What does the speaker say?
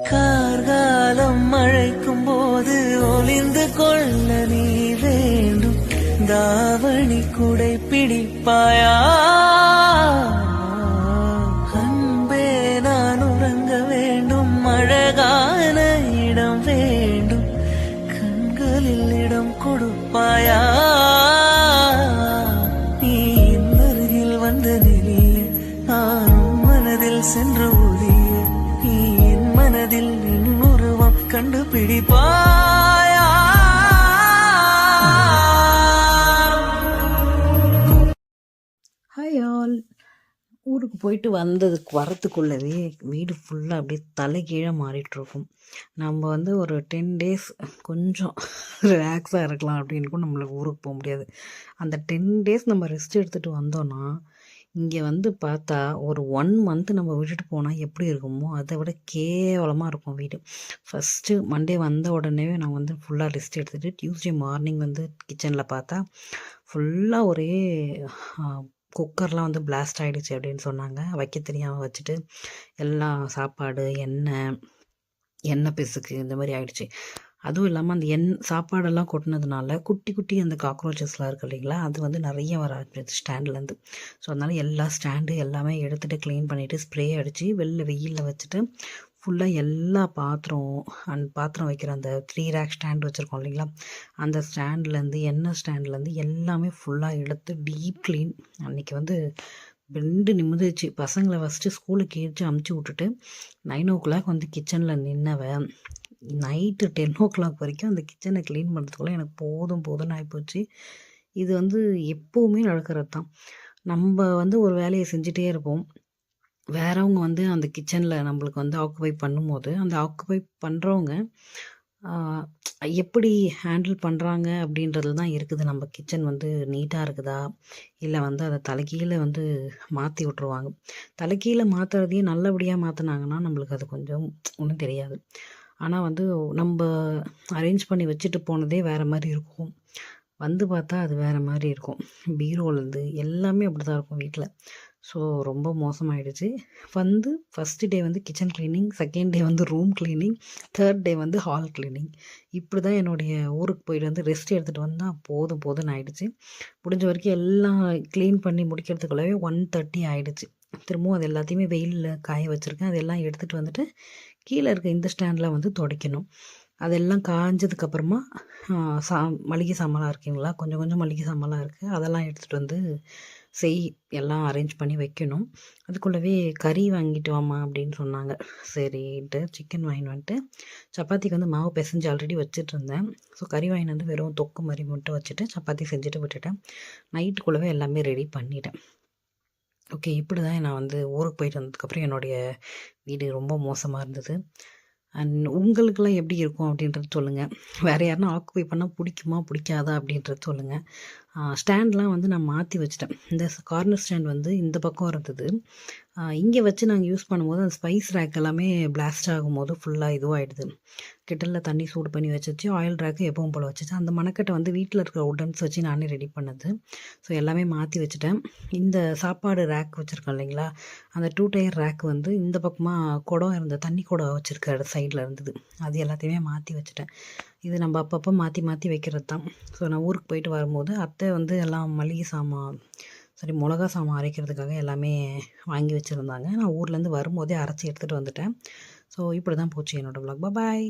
கார்காலம் மழைக்கும் போது ஒளிந்து கொள்ள நீ வேண்டும். தாவணி குடை பிடிப்பாயா? அன்பே நான் உறங்க வேண்டும். அழகான இடம் வேண்டும். கண்களில் இடம் கொடுப்பாயா? நீ அருகில் வந்த நிலைய நானும் மனதில் சென்று கண்டுபிடிப்பாயா? ஹாய் ஆல் ஊருக்கு போயிட்டு வந்ததுக்கு வரத்துக்குள்ளவே வீடு ஃபுல்லாக அப்படியே தலைகீழே மாறிட்டுருக்கும். நம்ம வந்து ஒரு டென் டேஸ் கொஞ்சம் ரிலாக்ஸாக இருக்கலாம் அப்படின்னு கூட நம்மளுக்கு ஊருக்கு போக முடியாது. அந்த டென் டேஸ் நம்ம ரெஸ்ட் எடுத்துகிட்டு வந்தோன்னா இங்கே வந்து பார்த்தா ஒரு ஒன் மந்த் நம்ம விட்டுட்டு போனால் எப்படி இருக்குமோ அதை விட கேவலமாக இருக்கும் வீடு. ஃபஸ்ட்டு மண்டே வந்த உடனே நான் வந்து ஃபுல்லாக லிஸ்ட் எடுத்துகிட்டு டியூஸ்டே மார்னிங் வந்து கிச்சனில் பார்த்தா ஃபுல்லாக ஒரே குக்கர்லாம் வந்து பிளாஸ்ட் ஆகிடுச்சு அப்படின்னு சொன்னாங்க. வைக்க தெரியாமல் வச்சுட்டு எல்லாம் சாப்பாடு எண்ணெய் எண்ணெய் பிசுக்கு இந்த மாதிரி ஆகிடுச்சு அதுவும் இல்லாமல் அந்த எண் சாப்பாடெல்லாம் கொட்டினதுனால குட்டி குட்டி அந்த காக்ரோச்சஸ்லாம் இருக்குது இல்லைங்களா? அது வந்து நிறைய வர ஆரம்பிச்சு ஸ்டாண்ட்லேருந்து. ஸோ அதனால் எல்லா ஸ்டாண்டு எல்லாமே எடுத்துகிட்டு க்ளீன் பண்ணிவிட்டு ஸ்ப்ரே அடித்து வெளில வெயிலில் வச்சுட்டு ஃபுல்லாக எல்லா பாத்திரம் அண்ட் பாத்திரம் வைக்கிற அந்த த்ரீ ரேக் ஸ்டாண்ட் வச்சுருக்கோம் இல்லைங்களா? அந்த ஸ்டாண்ட்லேருந்து எண்ணெய் ஸ்டாண்ட்லேருந்து எல்லாமே ஃபுல்லாக எடுத்து டீப் க்ளீன் அன்றைக்கி வந்து ரெண்டு நிமிந்துச்சு பசங்களை ஃபஸ்ட்டு ஸ்கூலுக்கு ஏறிச்சு அமுச்சு விட்டுட்டு நைன் ஓ கிளாக் வந்து கிச்சனில் நின்னவன். நைட்டு டென் ஓ கிளாக் வரைக்கும் அந்த கிச்சனை க்ளீன் பண்ணுறதுக்குள்ளே எனக்கு போதும் போதும்னு ஆகிப்போச்சு இது வந்து எப்போவுமே நடக்கிறது தான் நம்ம வந்து ஒரு வேலையை செஞ்சுட்டே இருப்போம். வேறவங்க வந்து அந்த கிச்சனில் நம்மளுக்கு வந்து ஆக்குபை பண்ணும்போது அந்த ஆக்குபை பண்ணுறவங்க எப்படி ஹேண்டில் பண்ணுறாங்க அப்படின்றது தான் இருக்குது. நம்ம கிச்சன் வந்து நீட்டாக இருக்குதா? இல்லை வந்து அதை தலைக்கீழே வந்து மாற்றி விட்ருவாங்க தலைக்கீழே மாற்றுறதையும் நல்லபடியாக மாற்றினாங்கன்னா நம்மளுக்கு அது கொஞ்சம் ஒன்றும் தெரியாது. ஆனால் வந்து நம்ம அரேஞ்ச் பண்ணி வச்சுட்டு போனதே வேறு மாதிரி இருக்கும். வந்து பார்த்தா அது வேறு மாதிரி இருக்கும். பீரோலேருந்து எல்லாமே அப்படி தான் இருக்கும் வீட்டில் ஸோ ரொம்ப மோசமாயிடுச்சு. வந்து ஃபஸ்ட்டு டே வந்து கிச்சன் க்ளீனிங் செகண்ட் டே வந்து ரூம் க்ளீனிங் தேர்ட் டே வந்து ஹால் க்ளீனிங் இப்படி தான் என்னுடைய ஊருக்கு போயிட்டு வந்து ரெஸ்ட் எடுத்துகிட்டு வந்தால் போதும் போதும்னு ஆயிடுச்சு. முடிஞ்ச வரைக்கும் எல்லாம் க்ளீன் பண்ணி முடிக்கிறதுக்குள்ளவே ஒன் தேர்ட்டி ஆகிடுச்சு திரும்பவும் அது எல்லாத்தையுமே வெயிலில் காய வச்சுருக்கேன். அதெல்லாம் எடுத்துகிட்டு வந்துட்டு கீழே இருக்க இந்த ஸ்டாண்டில் வந்து துடைக்கணும். அதெல்லாம் காஞ்சதுக்கப்புறமா சா மளிகை சாமான்லாம் இருக்குங்களா? கொஞ்சம் கொஞ்சம் மளிகை சாமான்லாம் இருக்குது அதெல்லாம் எடுத்துகிட்டு வந்து செய் எல்லாம் அரேஞ்ச் பண்ணி வைக்கணும். அதுக்குள்ளவே கறி வாங்கிட்டு வாமா அப்படின்னு சொன்னாங்க. சரின்ட்டு சிக்கன் வாங்கிட்டு வந்துட்டு சப்பாத்திக்கு வந்து மாவு பிசைஞ்சு ஆல்ரெடி வச்சுட்டு இருந்தேன் ஸோ கறி வாங்கிட்டு வந்து வெறும் தொக்கு மாதிரி மட்டும் வச்சுட்டு சப்பாத்தி செஞ்சுட்டு விட்டுட்டேன். நைட்டுக்குள்ளவே எல்லாமே ரெடி பண்ணிட்டேன். ஓகே இப்படி தான் நான் வந்து ஊருக்கு போயிட்டு வந்ததுக்கப்புறம் என்னுடைய வீடு ரொம்ப மோசமாக இருந்தது. அண்ட் உங்களுக்கெல்லாம் எப்படி இருக்கும் அப்படின்றது சொல்லுங்கள் வேறு யாருன்னா ஆக்குபை பண்ணால் பிடிக்குமா பிடிக்காதா அப்படின்றது சொல்லுங்கள் ஸ்டாண்ட்லாம் வந்து நான் மாற்றி வச்சிட்டேன். இந்த கார்னர் ஸ்டாண்ட் வந்து இந்த பக்கம் இருந்தது. இங்கே வச்சு நாங்கள் யூஸ் பண்ணும்போது அந்த ஸ்பைஸ் ரேக் எல்லாமே பிளாஸ்ட் ஆகும்போது ஃபுல்லாக இதுவாகிடுது கிட்டலில் தண்ணி சூடு பண்ணி வச்சுச்சு ஆயில் ரேக்கு எப்பவும் போல் வச்சுச்சு. அந்த மணக்கட்டை வந்து வீட்டில் இருக்கிற உடன்ஸ் வச்சு நானே ரெடி பண்ணது. ஸோ எல்லாமே மாற்றி வச்சுட்டேன். இந்த சாப்பாடு ரேக் வச்சுருக்கோம் இல்லைங்களா? அந்த டூ டயர் ரேக் வந்து இந்த பக்கமாக குடம் இருந்த தண்ணி குடம் வச்சுருக்க சைடில் இருந்தது. அது எல்லாத்தையுமே மாற்றி வச்சுட்டேன். இது நம்ம அப்பப்போ மாற்றி மாற்றி வைக்கிறது தான் ஸோ நான் ஊருக்கு போயிட்டு வரும்போது அத்தை வந்து எல்லாம் மளிகை சாமான் சரி மிளகா சாமான் அரைக்கிறதுக்காக எல்லாமே வாங்கி வச்சுருந்தாங்க. நான் ஊர்லேருந்து வரும்போதே அரைச்சி எடுத்துகிட்டு வந்துட்டேன். ஸோ இப்படி தான் போச்சு என்னோடய வ்ளாக் பாய்